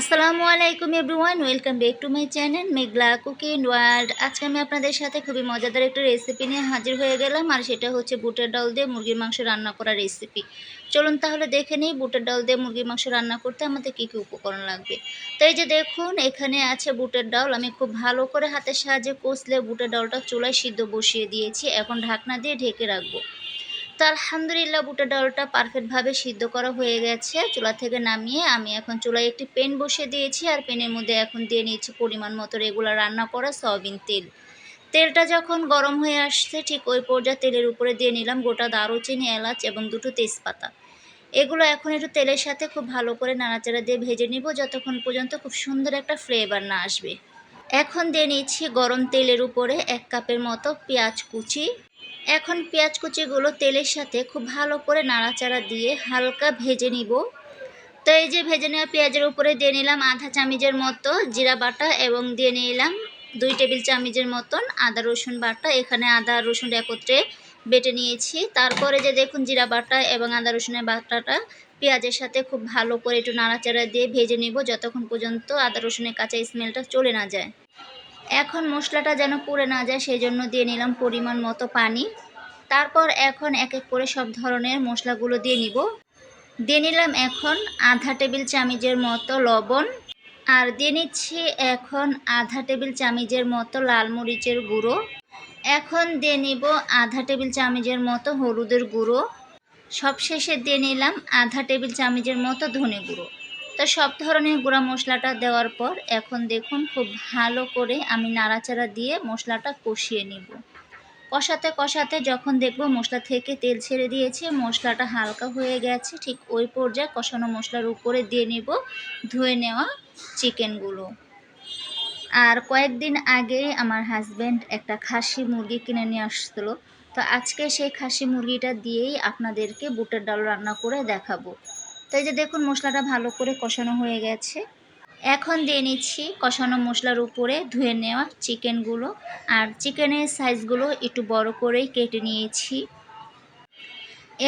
আসসালামু আলাইকুম everyone, welcome back to my channel Meghla cooking world. আজকে আমি আপনাদের সাথে খুবই মজাদার একটা রেসিপি নিয়ে হাজির হয়ে গেলাম, আর সেটা হচ্ছে বুটের ডাল দিয়ে মুরগির মাংস রান্না করা রেসিপি চলুন তাহলে দেখে নিই বুটের ডাল দিয়ে মুরগির মাংস রান্না করতে আমাদের কী কী উপকরণ লাগবে। তো এই যে দেখুন, এখানে আছে বুটের ডাল। আমি খুব ভালো করে হাতের সাহায্যে কষলে বুটের ডালটা চুলায় সিদ্ধ বসিয়ে দিয়েছি। এখন ঢাকনা দিয়ে ঢেকে রাখব। তো আলহামদুলিল্লাহ বুটের ডালটা পারফেক্টভাবে সিদ্ধ করা হয়ে গেছে। চুলা থেকে নামিয়ে আমি এখন চুলায় একটি পেন বসিয়ে দিয়েছি আর পেনের মধ্যে এখন দিয়ে নিয়েছি পরিমাণ মতো রেগুলার রান্না করা সয়াবিন তেল। তেলটা যখন গরম হয়ে আসছে, ঠিক ওই পর্যায়ে তেলের উপরে দিয়ে নিলাম গোটা দারুচিনি, এলাচ এবং দুটো তেজপাতা। এগুলো এখন একটু তেলের সাথে খুব ভালো করে নাড়াচাড়া দিয়ে ভেজে নিব, যতক্ষণ পর্যন্ত খুব সুন্দর একটা ফ্লেভার না আসবে। এখন দিয়ে নিচ্ছি গরম তেলের উপরে এক কাপের মতো পেঁয়াজ কুচি। এখন পেঁয়াজ কুচিগুলো তেলের সাথে খুব ভালো করে নাড়াচাড়া দিয়ে হালকা ভেজে নিব। তো এই যে ভেজে নেওয়া পেঁয়াজের উপরে দিয়ে নিলাম আধা চামচের মতো জিরা বাটা এবং দিয়ে নিলাম দুই টেবিল চামচের মতন আদা রসুন বাটা। এখানে আদা রসুন একত্রে বেটে নিয়েছি। তারপরে যে দেখুন জিরা বাটা এবং আদা রসুনের বাটাটা পেঁয়াজের সাথে খুব ভালো করে একটু নাড়াচাড়া দিয়ে ভেজে নিব যতক্ষণ পর্যন্ত আদা রসুনের কাঁচা স্মেলটা চলে না যায়। এখন মশলাটা যেন পুড়ে না যায় সেই জন্য দিয়ে নিলাম পরিমাণ মতো পানি। তারপর এখন এক এক করে সব ধরনের মশলাগুলো দিয়ে নিব। দিয়ে নিলাম এখন আধা টেবিল চামচের মতো লবণ। আর দিয়ে নিচ্ছি এখন আধা টেবিল চামচের মতো লাল মরিচের গুঁড়ো। এখন দিয়ে নিব আধা টেবিল চামচের মতো হলুদের গুঁড়ো। সবশেষে দিয়ে নিলাম আধা টেবিল চামচের মতো ধনে গুঁড়ো। তো সব ধরনের গুঁড়া মশলাটা দেওয়ার পর এখন দেখুন খুব ভালো করে আমি নাড়াচাড়া দিয়ে মশলাটা কষিয়ে নিব। কষাতে কষাতে যখন দেখব মশলা থেকে তেল ছেড়ে দিয়েছে, মশলাটা হালকা হয়ে গেছে, ঠিক ওই পর্যায়ে কষানো মশলার উপরে দিয়ে নিব ধুয়ে নেওয়া চিকেনগুলো। আর কয়েকদিন আগে আমার হাজব্যান্ড একটা খাসি মুরগি কিনে নিয়ে আসছিল, তো আজকে সেই খাসি মুরগিটা দিয়েই আপনাদেরকে বুটের ডাল রান্না করে দেখাবো। তাই যে দেখুন, মশলাটা ভালো করে কষানো হয়ে গেছে। এখন দিয়ে নিচ্ছি কষানো মশলার উপরে ধুয়ে নেওয়া চিকেনগুলো আর চিকেনের সাইজগুলো একটু বড় করেই কেটে নিয়েছি।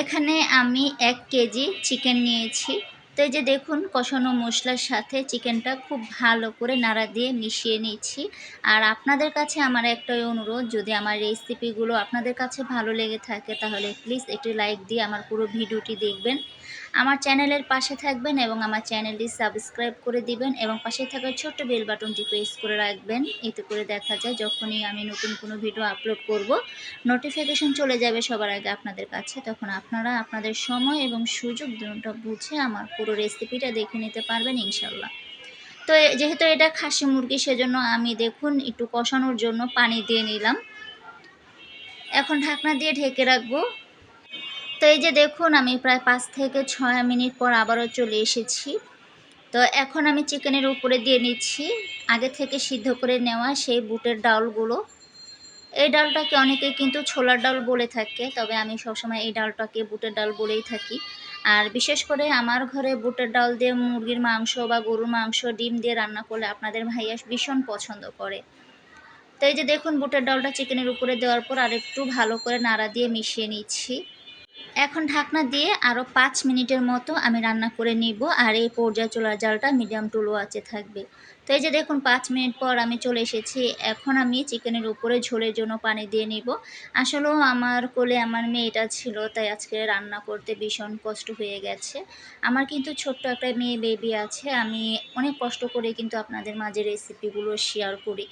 এখানে আমি এক কেজি চিকেন নিয়েছি। তো এই যে দেখুন, কষানো মশলার সাথে চিকেনটা খুব ভালো করে নাড়া দিয়ে মিশিয়ে নিচ্ছি। আর আপনাদের কাছে আমার একটাই অনুরোধ, যদি আমার রেসিপিগুলো আপনাদের কাছে ভালো লেগে থাকে, তাহলে প্লিজ একটি লাইক দিয়ে আমার পুরো ভিডিওটি দেখবেন। আমার চ্যানেলের পাশে থাকবেন এবং আমার চ্যানেলটি সাবস্ক্রাইব করে দিবেন এবং পাশে থাকা ছোট্ট বেল বাটনটি প্রেস করে রাখবেন। এতে করে দেখা যায় যখনই আমি নতুন কোনো ভিডিও আপলোড করব, নোটিফিকেশন চলে যাবে সবার আগে আপনাদের কাছে। তখন আপনারা আপনাদের সময় এবং সুযোগ দুটা বুঝে আমার পুরো রেসিপিটা দেখে নিতে পারবেন ইনশাল্লাহ তো যেহেতু এটা খাসি মুরগি, সেজন্য আমি দেখুন একটু কষানোর জন্য পানি দিয়ে নিলাম। এখন ঢাকনা দিয়ে ঢেকে রাখব। তো এই যে দেখুন, আমি প্রায় পাঁচ থেকে ছয় মিনিট পর আবারও চলে এসেছি। তো এখন আমি চিকেনের উপরে দিয়ে নিচ্ছি। আগে থেকে সিদ্ধ করে নেওয়া সেই বুটের ডালগুলো। এই ডালটাকে অনেকে কিন্তু ছোলার ডাল বলে থাকে, তবে আমি সবসময় এই ডালটাকে বুটের ডাল বলেই থাকি। আর বিশেষ করে আমার ঘরে বুটের ডাল দিয়ে মুরগির মাংস বা গরুর মাংস, ডিম দিয়ে রান্না করলে আপনাদের ভাইয়া ভীষণ পছন্দ করে। তো এই যে দেখুন, বুটের ডালটা চিকেনের উপরে দেওয়ার পর আরেকটু ভালো করে নাড়া দিয়ে মিশিয়ে নিচ্ছি। এখন ঢাকনা দিয়ে আরও পাঁচ মিনিটের মতো আমি রান্না করে নিব, আর এই পর্যায়ে চোলার জালটা মিডিয়াম টু লো আছে থাকবে। তো এই যে দেখুন, পাঁচ মিনিট পর আমি চলে এসেছি। এখন আমি চিকেনের উপরে ঝোলের জন্য পানি দিয়ে নিব। আসলেও আমার কোলে আমার মেয়েটা ছিল, তাই আজকে রান্না করতে ভীষণ কষ্ট হয়ে গেছে। আমার কিন্তু ছোট্ট একটা মেয়ে বেবি আছে। আমি অনেক কষ্ট করে কিন্তু আপনাদের মাঝে রেসিপিগুলো শেয়ার করি।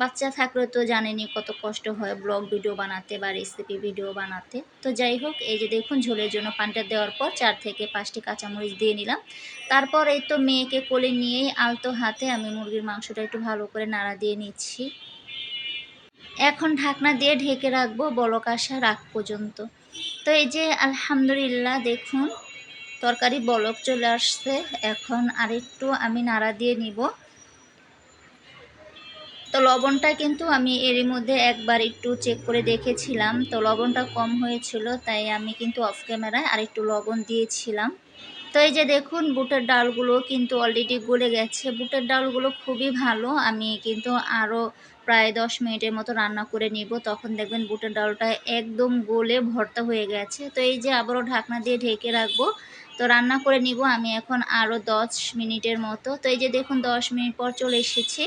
বাচ্চা থাকলে তো জানেনি কত কষ্ট হয় ব্লগ ভিডিও বানাতে বা রেসিপি ভিডিও বানাতে। তো যাই হোক, এই যে দেখুন, ঝোলের জন্য পানটা দেওয়ার পর চার থেকে পাঁচটি কাঁচামরিচ দিয়ে নিলাম। তারপর এই তো মেয়েকে কোলে নিয়েই আলতো হাতে আমি মুরগির মাংসটা একটু ভালো করে নাড়া দিয়ে নিচ্ছি। এখন ঢাকনা দিয়ে ঢেকে রাখব বলক আসা রাখ পর্যন্ত। তো এই যে আলহামদুলিল্লাহ, দেখুন, তরকারি বলক চলে আসছে। এখন আরেকটু আমি নাড়া দিয়ে নিব। তো লবণটা কিন্তু আমি এরই মধ্যে একবার একটু চেক করে দেখেছিলাম। তো লবণটা কম হয়েছিল, তাই আমি কিন্তু অফ ক্যামেরায় আরেকটু লবণ দিয়েছিলাম। তো এই যে দেখুন, বুটের ডালগুলো কিন্তু অলরেডি গলে গেছে। বুটের ডালগুলো খুবই ভালো। আমি কিন্তু আরও প্রায় দশ মিনিটের মতো রান্না করে নিব। তখন দেখবেন বুটের ডালটা একদম গলে ভর্তা হয়ে গেছে। তো এই যে আবারও ঢাকনা দিয়ে ঢেকে রাখব। তো রান্না করে নিব। আমি এখন আরও দশ মিনিটের মতো। তো এই যে দেখুন, দশ মিনিট পর চলে এসেছি।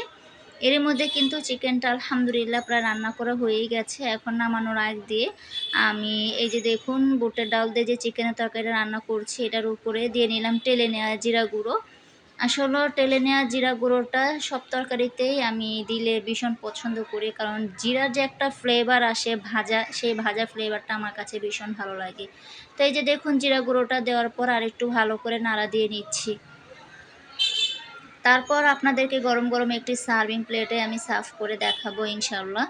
এর মধ্যে কিন্তু চিকেনটা আলহামদুলিল্লাহ প্রায় রান্না করা হয়েই গেছে। এখন নামানোর আগ দিয়ে আমি এই যে দেখুন, বুটের ডাল দিয়ে যে চিকেনের তরকারিটা রান্না করছি, এটার উপরে দিয়ে নিলাম টেলে নেওয়া জিরা গুঁড়ো। আসলে টেলে নেওয়া জিরা গুঁড়োটা সব তরকারিতেই আমি দিলে ভীষণ পছন্দ করি, কারণ জিরার যে একটা ফ্লেভার আসে, ভাজা, সেই ভাজা ফ্লেভারটা আমার কাছে ভীষণ ভালো লাগে। তো এই যে দেখুন, জিরা গুঁড়োটা দেওয়ার পর আর একটু ভালো করে নাড়া দিয়ে নিচ্ছি। তারপর আপনাদেরকে গরম গরম একটি সার্ভিং প্লেটে আমি সার্ভ করে দেখাবো ইনশাল্লাহ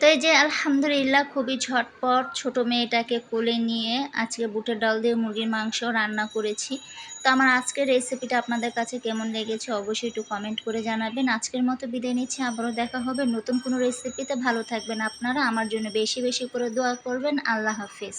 তো এই যে আলহামদুলিল্লাহ খুবই ঝটপট ছোট মেয়েটাকে কোলে নিয়ে আজকে বুটের ডাল দিয়ে মুরগির মাংস রান্না করেছি। তো আমার আজকের রেসিপিটা আপনাদের কাছে কেমন লেগেছে অবশ্যই একটু কমেন্ট করে জানাবেন। আজকের মতো বিদায় নিচ্ছি, আবারও দেখা হবে নতুন কোনো রেসিপিতে ভালো থাকবেন আপনারা, আমার জন্য বেশি বেশি করে দোয়া করবেন। আল্লাহ হাফিজ।